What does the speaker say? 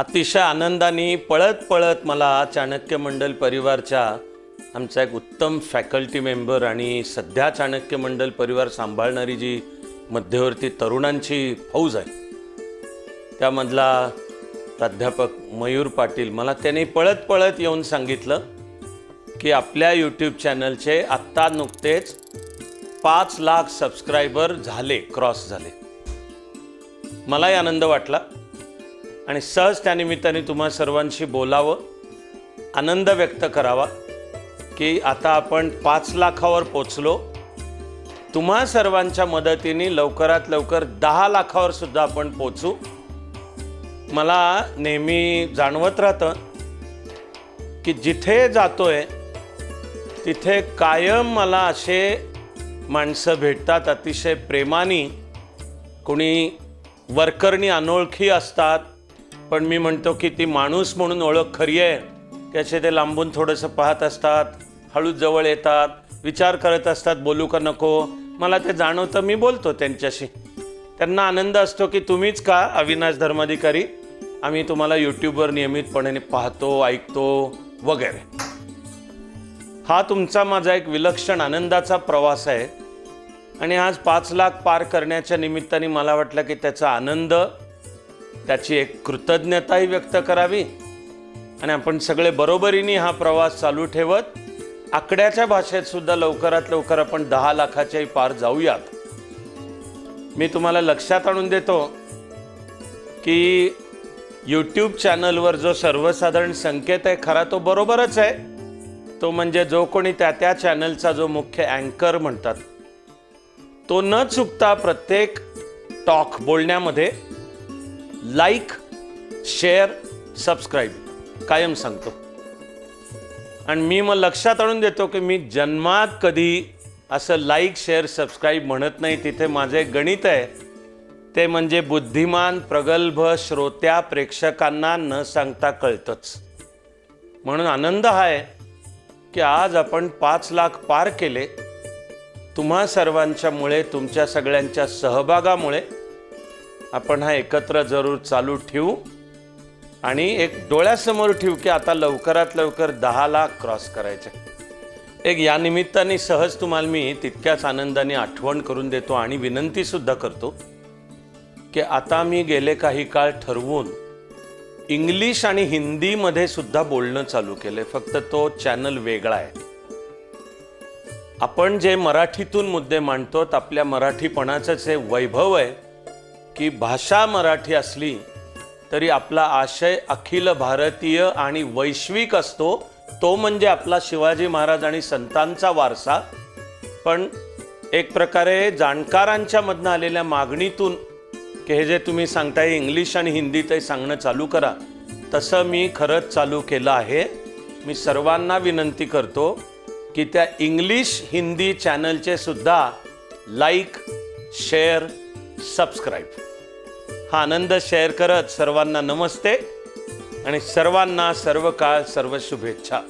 अतिशय आनंदाने पळत पळत मला चाणक्य मंडल परिवारच्या आमचा एक उत्तम फॅकल्टी मेंबर आणि सध्या चाणक्य मंडल परिवार सांभाळणारी जी मध्यवर्ती तरुणांची फौज आहे त्यामधला प्राध्यापक मयूर पाटील मला त्याने पळत पळत येऊन सांगितलं की आपल्या यूट्यूब चॅनलचे आत्ता नुकतेच पाच लाख सबस्क्रायबर झाले क्रॉस झाले. मलाही आनंद वाटला. आणि सहज त्यानिमित्ताने तुम्हा सर्वांशी बोलावं आनंद व्यक्त करावा की आता आपण पाच लाखावर पोचलो. तुम्हा सर्वांच्या मदतीने लवकरात लवकर दहा लाखावर सुद्धा आपण पोचू. मला नेहमी जाणवत राहतं की जिथे जातोय तिथे कायम मला असे माणसं भेटतात अतिशय प्रेमाने कोणी वर्करनी अनोळखी असतात पण मी म्हणतो की ती माणूस म्हणून ओळख खरी आहे. त्याचे ते लांबून थोडंसं पाहत असतात हळूच जवळ येतात विचार करत असतात बोलू का नको? मला ते जाणवतं मी बोलतो त्यांच्याशी. त्यांना आनंद असतो की तुम्हीच का अविनाश धर्माधिकारी? आम्ही तुम्हाला यूट्यूबवर नियमितपणे पाहतो ऐकतो वगैरे. हा तुमचा माझा एक विलक्षण आनंदाचा प्रवास आहे. आणि आज पाच लाख पार करण्याच्या निमित्ताने मला वाटलं की त्याचा आनंद त्याची एक कृतज्ञताही व्यक्त करावी. आणि आपण सगळे बरोबरीने हा प्रवास चालू ठेवत आकड्याच्या भाषेत सुद्धा लवकरात लवकर आपण दहा लाखाच्याही पार जाऊयात. मी तुम्हाला लक्षात आणून देतो की यूट्यूब चॅनलवर जो सर्वसाधारण संकेत आहे खरा तो बरोबरच आहे. तो म्हणजे जो कोणी त्या त्या चॅनलचा जो मुख्य अँकर म्हणतात तो न चुकता प्रत्येक टॉक बोलण्यामध्ये लाईक शेअर सबस्क्राईब कायम सांगतो. आणि मी मग लक्षात आणून देतो की मी जन्मात कधी असं लाईक शेअर सबस्क्राईब म्हणत नाही. तिथे माझं एक गणित आहे. ते म्हणजे बुद्धिमान प्रगल्भ श्रोत्या प्रेक्षकांना न सांगता कळतंच. म्हणून आनंद हा आहे की आज आपण पाच लाख पार केले. तुम्हा सर्वांच्यामुळे तुमच्या सगळ्यांच्या सहभागामुळे आपण हा एकत्र जरूर चालू ठेवू आणि एक डोळ्यासमोर ठेवू की आता लवकरात लवकर दहा लाख क्रॉस करायचे. एक या निमित्ताने सहज तुम्हाला मी तितक्याच आनंदाने आठवण करून देतो आणि विनंतीसुद्धा करतो की आता मी गेले काही काळ ठरवून इंग्लिश आणि हिंदीमध्ये सुद्धा बोलणं चालू केलंय फक्त तो चॅनल वेगळा आहे. आपण जे मराठीतून मुद्दे मांडतो आपल्या मराठीपणाचं जे वैभव आहे. की भाषा मराठी असली तरी आपला आशय अखिल भारतीय आणि वैश्विक असतो. तो म्हणजे आपला शिवाजी महाराज आणि संतांचा वारसा. पण एक प्रकारे जाणकारांच्या मधनं आलेल्या मागणीतून की हे जे तुम्ही सांगताय इंग्लिश आणि हिंदीतही सांगणं चालू करा. तसं मी खरंच चालू केलं आहे. मी सर्वांना विनंती करतो की त्या इंग्लिश हिंदी चॅनलचे सुद्धा लाईक शेअर सबस्क्राईब. हा आनंद शेअर करत सर्वांना नमस्ते आणि सर्वांना सर्व काळ सर्व शुभेच्छा.